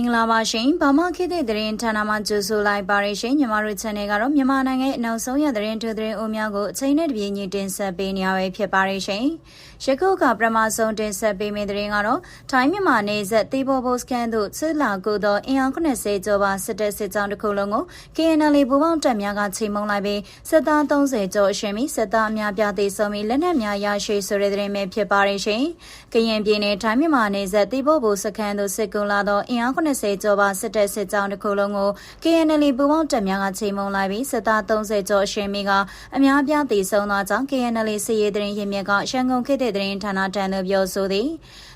င်္ဂလာပါရှင်။ဘာမှခေတ်သစ်သတင်းဌာနမှကြိုဆိုလိုက်ပါရရှင်။ညီမတို့ channel ကတော့မြန်မာနိုင်ငံရဲ့နောက်ဆုံးရသတင်းထူးသတင်းအိုများကိုအချိန်နဲ့တပြေးညီတင်ဆက်ပေးနေရပဲဖြစ်ပါရရှင်။ယခုကပထမဆုံးတင်ဆက်ပေးမယ့်သတင်းကတော့ထိုင်းမြန်မာနယ်စပ်တေဘောဘုတ်စကန်သို့စစ်လာကိုသောအင်အား90ကျော်ပါစစ်တပ်စစ်ကြောင်းတစ်ခုလုံးကို KNL ဘူပေါင်းတပ်များကချိန်မုံလိုက်ပြီးစစ်သား30ကျော်အရှင်ပြီးစစ်သားအများပြားသေးဆုံးပြီးလက်နက်များရရှိဆိုတဲ့သတင်းပဲဖြစ်ပါရရှင်။ကရင်ပြည်နယ်ထိုင်းမြန်မာနယ်စပ်တေဘောဘုတ်စကန်သို့စစ်ကုန်းလာသောအင်အား90ကျော်ပါစစ်တပ်စစ်ကြောင်းတစ်ခုလုံးကို KNL ပူပေါင်းတပ်များကချိန်မုံလိုက်ပြီးစစ်သား30ကျော်အရှင်မိကအများပြားတည်ဆုံသောကြောင့် KNL စစ်ရေးတရင်ရင်းမြစ်ကရှန်ကုန်ခေတ်တဲ့တရင်ဌာနတန်တို့ပြောဆိုသည်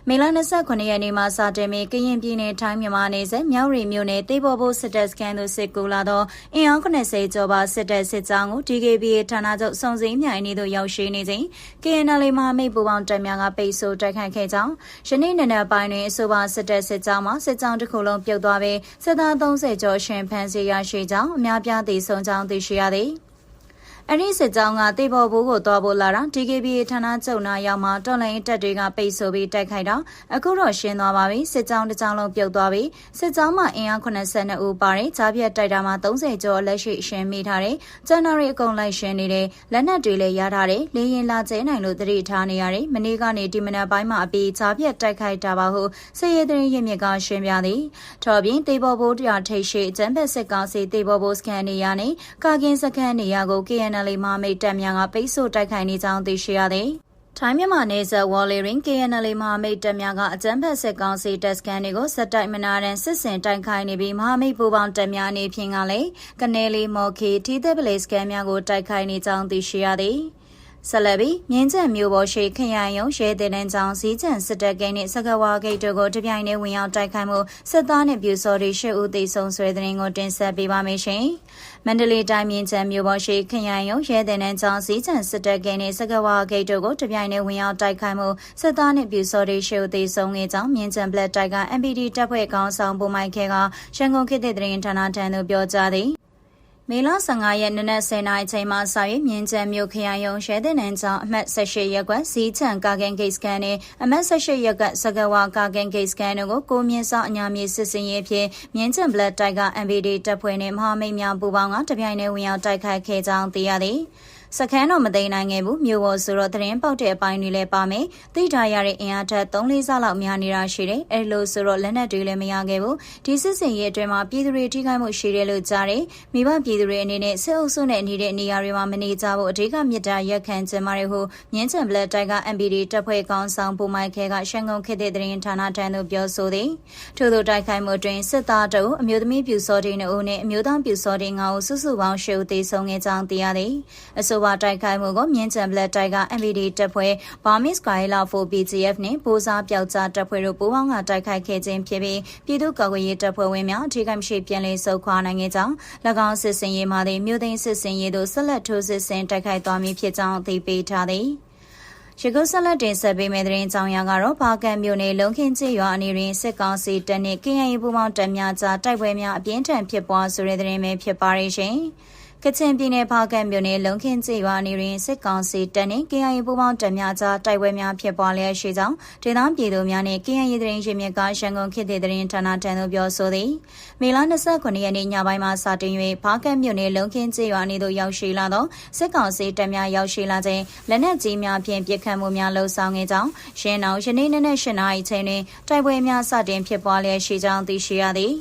မေလ29ရက်နေ့မှာစတင်ပြီးကရင်ပြည်နယ်ထိုင်းမြန်မာနယ်စပ်မြောက်ရီမြို့နယ်တေဘောဘိုးစစ်တပ်စခန်းသို့စစ်ကူလာသောအင်အား90ကျော်ပါစစ်တပ်စစ်ကြောင်းကို DKBA ဌာနချုပ်စုံစည်းမြိုင်နေသို့ရောက်ရှိနေစဉ် KNL မဟာမိတ်ပူပေါင်းတပ်များကပိတ်ဆို့တိုက်ခိုက်ခဲ့ကြောင်းယနေ့နေ့နက်ပိုင်းတွင်အဆိုပါစစ်တပ်စစ်ကြောင်းမှစစ်ကြောင်းတစ်ခုလုံးပြုတ်သွားပြီးစစ်သား30ကျော်ရှင်ဖမ်းဆီးရရှိကြောင်းအများပြားသိဆုံးကြောင်းသိရှိရသည် အဲ့ဒီစစ်ကြောင်းကတေဘော်ဘူးကိုသွားဖို့လာတာ DKBA ဌာနချုပ်နာရောက်မှာတော်လိုင်းတက်တွေကပိတ်ဆို့ပြီးတိုက်ခိုက်တော့အခုတော့ရှင်းသွားပါပြီစစ်ကြောင်းတစ်ကြောင်းလုံးပြုတ်သွားပြီစစ်ကြောင်းမှာအင်အား82ဦးပါတယ်ဂျားပြက်တိုက်တာမှာ30ကျော်လက်ရှိရှင်းမိထားတယ်ဂျန်နရီအကုန်လိုက်ရှင်းနေတယ်လက်နက်တွေလည်းရထားတယ်လေရင်လာကျဲနိုင်လို့တတိထားနေရတယ်မနေ့ကနေဒီမနက်ပိုင်းမှာအပြီးဂျားပြက်တိုက်ခိုက်တာပါဟုစစ်ရေးသတင်းရင်းမြစ်ကရှင်းပြသည်ထော်ပြင်တေဘော်ဘိုးတရားထိတ်ရှိအကျန်းဖက်စစ်ကောင်စီတေဘော်ဘိုးစကန်နေရနဲ့ကာကင်းစခန်းနေရကို KN KNL မဟာမိတ်တပ်များကပိတ်ဆို့တိုက်ခိုက်နေကြောင်းသိရှိရသည်။ထိုင်းမြန်မာနယ်စပ်ဝေါ်လီရင် KNL မဟာမိတ်တပ်များကအကြမ်းဖက်စစ်ကောင်စီတပ်စခန်းတွေကိုစက်တိုက်မနာတန်စစ်စင်တိုက်ခိုက်နေပြီးမဟာမိတ်ပူးပေါင်းတပ်များအနေဖြင့်ကလည်းကနေလီမော်ခီတီသက်ပလေးစကန်များကိုတိုက်ခိုက်နေကြောင်းသိရှိရသည်။ ဆက်လက်ပြီးမြင်းကျန်မျိုးပေါ်ရှိခရိုင်ရုံရဲတဲ့တန်းချောင်းစည်းကျန်စစ်တပ်ကိန်းနဲ့စကဝါဂိတ်တို့ကိုတပြိုင်တည်းဝင်ရောက်တိုက်ခိုက်မှုစစ်သားနဲ့ပြူစော်တွေရှစ်ဦးသေဆုံးဆွဲတဲ့ရင်ကိုတင်ဆက်ပေးပါမယ်ရှင်။မန္တလေးတိုင်းမြင်းကျန်မျိုးပေါ်ရှိခရိုင်ရုံရဲတဲ့တန်းချောင်းစည်းကျန်စစ်တပ်ကိန်းနဲ့စကဝါဂိတ်တို့ကိုတပြိုင်တည်းဝင်ရောက်တိုက်ခိုက်မှုစစ်သားနဲ့ပြူစော်တွေရှစ်ဦးသေဆုံးခဲ့ကြောင်းမြင်းကျန်ဘလက်တိုက်က MPD တပ်ဖွဲ့ကောင်းဆောင်ပုံမိုက်ခဲကရန်ကုန်ခေတ်တဲ့တရင်ဌာနထံသို့ပြောကြားသည် မေလ15ရက်နေ့နက်10:00နာရီချိန်မှာစာရေးမြင်းကျန်မြို့ခရိုင်ရုံရဲတဲ့နန်းကျောင်းအမှတ်18ရပ်ကွက်ဇီးချန်ကာကင်ဂိတ်စကန်နဲ့အမှတ်18ရပ်ကွက်စကဝါကာကင်ဂိတ်စကန်တို့ကိုကိုမြင့်စောအညာမြေစစ်စင်ရေးဖြင့်မြင်းကျန်ဘလက်တိုက်က MVD တပ်ဖွဲ့နဲ့မဟာမိတ်များပူးပေါင်းကတပြိုင်တည်းဝင်ရောက်တိုက်ခိုက်ခဲ့ကြောင်းသိရသည်။ စခန်းတော့မသိနိုင်ခဲ့ဘူးမြို့ပေါ်ဆိုတော့သတင်းပေါက်တဲ့အပိုင်းတွေလည်းပါမယ်သိထားရတဲ့အင်အားထက်3လေးဆလောက်များနေတာရှိတယ်အဲလိုဆိုတော့လက်နက်တွေလည်းမရခဲ့ဘူးဒီစစ်စင်ရေးအတွင်းမှာပြည်သူတွေထိခိုက်မှုရှိတယ်လို့ကြားတယ်မိဘပြည်သူတွေအနေနဲ့စစ်အုပ်စုနဲ့နေတဲ့နေရာတွေမှာမနေကြဖို့အဓိကမြစ်တာရက်ခံကျင်းပါတယ်ဟုမြင်းချန်ဘလက်တိုက်က MPD တပ်ဖွဲ့ကောင်းဆောင်ပုံမိုက်ခဲကရှန်ကုန်ခေတ်တဲ့သတင်းဌာနထံသို့ပြောဆိုသည်ထို့သောတိုက်ခိုက်မှုအတွင်းစစ်သားတို့အမျိုးသမီးပြူစောတင်တို့နဲ့အမျိုးသားပြူစောတင်ငါးဦးစုစုပေါင်း၈ဦးသေဆုံးခဲ့ကြောင်းသိရသည်အဆိုပါတိုက်ခိုက်မှုကိုမြင်းချံဘလက်တိုက်က MVD တပ်ဖွဲ့ Burmese Guerrilla 4 BGF နဲ့ပိုးစားပျောက်ကြားတပ်ဖွဲ့တို့ပူးပေါင်းကတိုက်ခိုက်ခဲ့ခြင်းဖြစ်ပြီးပြည်သူ့ကာကွယ်ရေးတပ်ဖွဲ့ဝင်များအထူးကမရှိပြန်လည်ဆုတ်ခွာနိုင်ခဲ့ကြောင်း၎င်းစစ်စင်ရေးမှသည်မြို့သိမ်းစစ်စင်ရေးတို့ဆက်လက်ထိုးစစ်ဆင်တိုက်ခိုက်သွားမည်ဖြစ်ကြောင်းအသိပေးထားသည်ရကုဆက်လက်တင်ဆက်ပေးမယ့်သတင်းကြောင်းရာကတော့ဘာကန်မြို့နယ်လုံခင်းချရွာအနေတွင်စစ်ကောင်စီတပ်နှင့် KNY ပူးပေါင်းတပ်များကြားတိုက်ပွဲများအပြင်းထန်ဖြစ်ပွားဆိုတဲ့သတင်းပဲဖြစ်ပါရဲ့ရှင်။ ကချင်ပြည်နယ်ဖားကန့်မြို့နယ်လုံခင်းကျေးရွာနေတွင်စစ်ကောင်စီတပ်နှင့် KIA ပူးပေါင်းတပ်များကြားတိုက်ပွဲများဖြစ်ပွားလျက်ရှိကြောင်းဒေသပြည်သူများနှင့် KIA သတင်းရင်းမြစ်ကရန်ကုန်ခေတ်သစ်သတင်းဌာနထံသို့ပြောဆိုသည်မေလ29ရက်နေ့ညပိုင်းမှာစတင်၍ဖားကန့်မြို့နယ်လုံခင်းကျေးရွာနေသို့ရောက်ရှိလာသောစစ်ကောင်စီတပ်များရောက်ရှိလာခြင်းလက်နက်ကြီးများဖြင့်ပစ်ခတ်မှုများလှုံ့ဆော်ခဲ့ကြောင်းရှင်းအောင်ယနေ့နေ့နဲ့၈နာရီချိန်တွင်တိုက်ပွဲများစတင်ဖြစ်ပွားလျက်ရှိကြောင်းသိရှိရသည်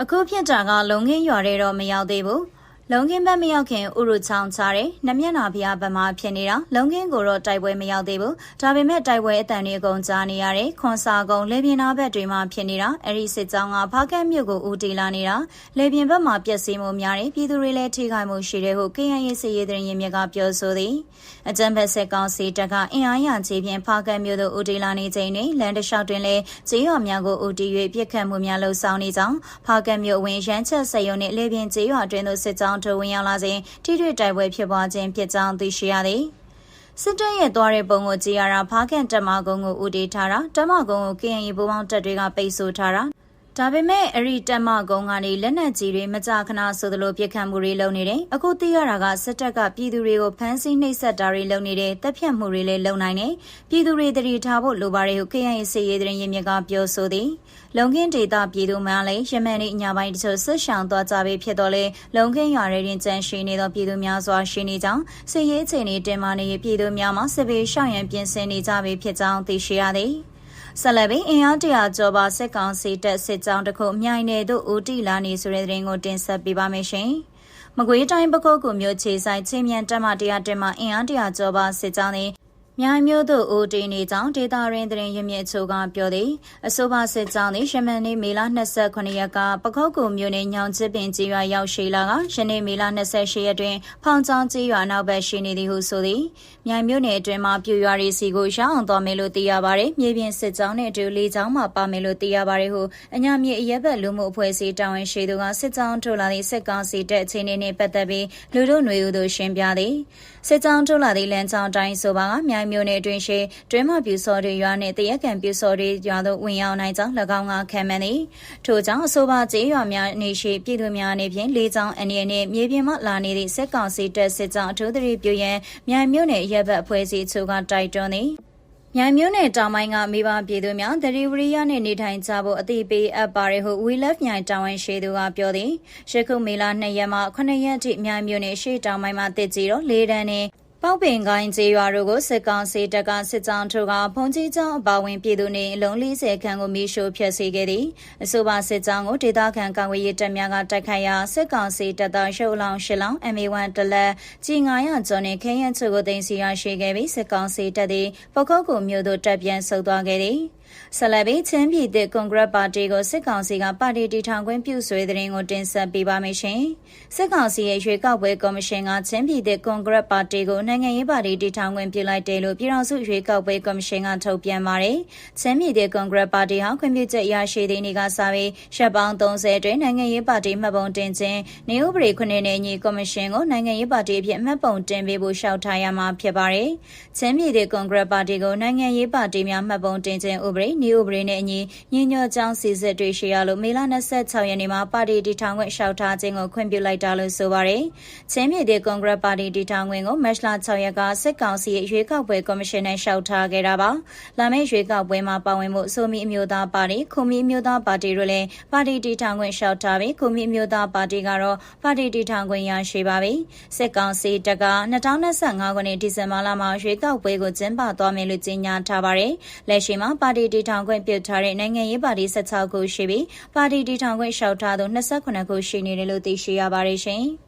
အခုဖြစ်တာကလုံခင်းရွာတွေတော့မရောက်သေးဘူး လုံကင်းဘက်မရောက်ခင်ဥရုချောင်းချတယ်။နမျက်နာဖျားဘက်မှာဖြစ်နေတာလုံကင်းကိုတော့တိုက်ပွဲမရောက်သေးဘူး။ဒါပေမဲ့တိုက်ပွဲအတန်တွေအကုန်ကြားနေရတယ်။ခွန်စာကုန်းလေပြင်းနာဘက်တွေမှာဖြစ်နေတာ။အဲ့ဒီစစ်ကြောင်းကဖားကတ်မြို့ကိုဦးတည်လာနေတာ။လေပြင်းဘက်မှာပျက်စီးမှုများတယ်။ပြည်သူတွေလည်းထိခိုက်မှုရှိတယ်ဟု KNY စစ်ရေးသတင်းရင်းမြစ်ကပြောဆိုသည်။အကြံဖက်စစ်ကောင်စီတပ်ကအင်အားရချေဖြင့်ဖားကတ်မြို့သို့ဦးတည်လာနေချိန်တွင်လန်တလျှောက်တွင်လည်းကျေးရွာများကိုဦးတည်၍ပြစ်ခတ်မှုများလှုံ့ဆော်နေကြောင်းဖားကတ်မြို့ဝင်ရန်ချက်ဆက်ရုံနှင့်လေပြင်းကျေးရွာတွင်သို့စစ်ကြောင်းထိုးဝင်ရောက်လာစဉ်ထိတွေ့တိုက်ပွဲဖြစ်ပွားခြင်းဖြစ်ကြောင်းသိရှိရသည်စစ်တပ်ရဲ့သွားတဲ့ပုံကိုကြည်ရတာဖားကန်တက်မကုန်းကိုဦးတည်ထားတာတက်မကုန်းကို KNY ပူးပေါင်းတပ်တွေကပိတ်ဆို့ထားတာ ဒါပေမဲ့အရီတက်မကုန်းကနေလက်နက်ကြီးတွေမကြာခဏဆိုသလိုပြစ်ခတ်မှုတွေလုပ်နေတယ်။အခုသိရတာကစစ်တပ်ကပြည်သူတွေကိုဖမ်းဆီးနှိပ်စက်တာတွေလုပ်နေတယ်။တပ်ဖြတ်မှုတွေလည်းလုပ်နိုင်တယ်။ပြည်သူတွေတတိထားဖို့လိုပါတယ်ဟု KNY စီရေးတဲ့ရင်မြစ်ကပြောဆိုသည်။လုံခင်းဒေတာပြည်သူများလည်းယမန်နေ့ညပိုင်းတချို့ဆွဆောင်သွားကြပြီဖြစ်တော့လေလုံခင်းရွာတွေတွင်ကြန့်ရှိနေသောပြည်သူများစွာရှိနေကြောင်းစီရေးချိန်တွေတင်မာနေပြည်သူများမှစစ်ဘေးရှောင်ရန်ပြင်ဆင်နေကြပြီဖြစ်ကြောင်းသိရှိရသည်။ ဆက်လက်ပြီးအင်အားတရာကျော်ပါစစ်ကောင်စီတပ်စစ်ကြောင်းတစ်ခုမြိုင်နယ်သို့ဦးတီလာနေဆိုတဲ့သတင်းကိုတင်ဆက်ပေးပါမယ်ရှင်။မကွေးတိုင်းပကုတ်ကူမျိုးခြေဆိုင်ချင်းမြန်တက်မတရားတက်မအင်အားတရာကျော်ပါစစ်ကြောင်းသည် မြိုင်မျိုးတို့အိုတီနေကြောင်းဒေတာရင်းတရင်ရမြင့်ချိုကပြောသည်အဆိုပါစစ်ကြောင်းသည်ရှမန်နေ့မေလ28ရက်ကပခောက်ကူမြို့နယ်ညောင်ချစ်ပင်ကြီးရွာရောက်ရှိလာကယနေ့မေလ28ရက်တွင်ဖောင်ချောင်းကြီးရွာနောက်ဘက်ရှိနေသည်ဟုဆိုသည်မြိုင်မြို့နယ်အတွင်းမှာပြူရွာရီစီကိုရောက်အောင်သွားမယ်လို့သိရပါတယ်မြေပြင်စစ်ကြောင်းနဲ့အတူလေကြောင်းမှာပါမယ်လို့သိရပါတယ်ဟုအညာမြေအရက်ဘက်လူမှုအဖွဲ့အစည်းတာဝန်ရှိသူကစစ်ကြောင်းထုတ်လာသည့်စစ်ကောင်စီတပ်အခြေအနေနှင့်ပတ်သက်ပြီးလူတို့ຫນွေဦးတို့ရှင်းပြသည်စစ်ကြောင်းထုတ်လာသည့်လမ်းကြောင်းတိုင်းဆိုပါကမြိုင်မြို့နယ်အတွင်းရှိတွင်းမပြူစော်တွေရွာနှင့်တရက်ကန်ပြူစော်တွေရွာသို့ဝင်ရောက်နိုင်ကြောင်း၎င်းကခံမှန်းသည်ထို့ကြောင့်အဆိုပါကျေးရွာများနေရှိပြည်သူများအနေဖြင့်လေးချောင်းအနေနဲ့မြေပြင်မှလာနေသည့်စစ်ကောင်စီတပ်စစ်ကြောင်းအထူးသဖြင့်ပြူရန်မြိုင်မြို့နယ်ရပ်ဘက်အဖွဲ့အစည်းချို့ကတိုက်တွန်းသည်မြိုင်မြို့နယ်တောင်ပိုင်းကမိဘပြည်သူများဒရီဝရီယာနဲ့နေထိုင်ကြဖို့အသိပေးအပ်ပါတယ်ဟု We Love မြိုင်တောင်ဝန်ရှိသူကပြောသည်ရှခုမေလာ2ရက်မှ9ရက်ထိမြိုင်မြို့နယ်ရှေ့တောင်ပိုင်းမှာတစ်ကြီးတော့၄တန်းနဲ့ ပေါက်ပင်ကိုင်းကျေးရွာတို့ကိုစစ်ကောင်စီတပ်ကစစ်ကြောင်းထုတ်ကဖုန်ကြီးကျောင်းအပါဝင်ပြည်သူနေအလုံး40ခန့်ကိုမီးရှို့ဖျက်ဆီးခဲ့သည်အဆိုပါစစ်ကြောင်းကိုဒေသခံကာကွယ်ရေးတပ်များကတိုက်ခိုက်ရာစစ်ကောင်စီတပ်သားရှုပ်လောင်ရှစ်လောင် MA1 တလက်ကြီး900ကျော်နဲ့ခဲရန်ချိုကိုတင်စီရရှိခဲ့ပြီးစစ်ကောင်စီတပ်သည်ပကုတ်ကူမြို့သို့တပ်ပြန်ဆုတ်သွားခဲ့သည်ဆလဘီချင်းပြည်သစ်ကွန်ဂရက်ပါတီကိုစစ်ကောင်စီကပါတီတီထောင်ခွင့်ပြုဆွေးတဲ့ရင်ကိုတင်ဆက်ပေးပါမယ်ရှင်။စစ်ကောင်စီရဲ့ရွေးကောက်ပွဲကော်မရှင်ကချင်းပြည်သစ်ကွန်ဂရက်ပါတီကိုနိုင်ငံရေးပါတီတီထောင်ခွင့်ပြုလိုက်တယ်လို့ပြည်ထောင်စုရွေးကောက်ပွဲကော်မရှင်ကထုတ်ပြန်ပါတယ်။ချင်းပြည်သစ်ကွန်ဂရက်ပါတီဟာခွင့်ပြုချက်ရရှိတဲ့နေ့ကစပြီးရှက်ပေါင်း30တွင်နိုင်ငံရေးပါတီမှတ်ပုံတင်ခြင်းနေဥပဒေခုနှစ်နဲ့ညီကော်မရှင်ကိုနိုင်ငံရေးပါတီအဖြစ်မှတ်ပုံတင်ပေးဖို့ရှောက်ထားရမှာဖြစ်ပါတယ်။ချင်းပြည်သစ်ကွန်ဂရက်ပါတီကိုနိုင်ငံရေးပါတီများမှတ်ပုံတင်ခြင်းဥပဒေနေဥပဒေနဲ့အညီညညကြောင်းစီစစ်တွေရှိရလို့မေလ26ရက်နေ့မှာပါတီတီထောင်ခွင့်လျှောက်ထားခြင်းကိုခွင့်ပြုလိုက်တာလို့ဆိုပါတယ်။ချင်းပြည်နယ်ကွန်ဂရက်ပါတီတီထောင်ခွင့်ကိုမတ်လ6ရက်ကစစ်ကောင်စီရဲ့ရွေးကောက်ပွဲကော်မရှင်နဲ့လျှောက်ထားခဲ့တာပါ။လာမယ့်ရွေးကောက်ပွဲမှာပါဝင်မှုအဆိုမီအမျိုးသားပါတီခုမီအမျိုးသားပါတီတို့လည်းပါတီတီထောင်ခွင့်လျှောက်ထားပြီးခုမီအမျိုးသားပါတီကတော့ပါတီတီထောင်ခွင့်ရရှိပါပြီ။စစ်ကောင်စီတပ်က2025ခုနှစ်ဒီဇင်ဘာလမှာရွေးကောက်ပွဲကိုကျင်းပသွားမယ်လို့ကြေညာထားပါတယ်။လက်ရှိမှာပါတီတီထောင်ခွင့်ပြုထားတဲ့နိုင်ငံရေးပါတီ16ခုရှိပြီးပါတီတီထောင်ခွင့်လျှောက်ထားသူ28ခုရှိနေတယ်လို့သိရှိရပါတယ်ရှင်။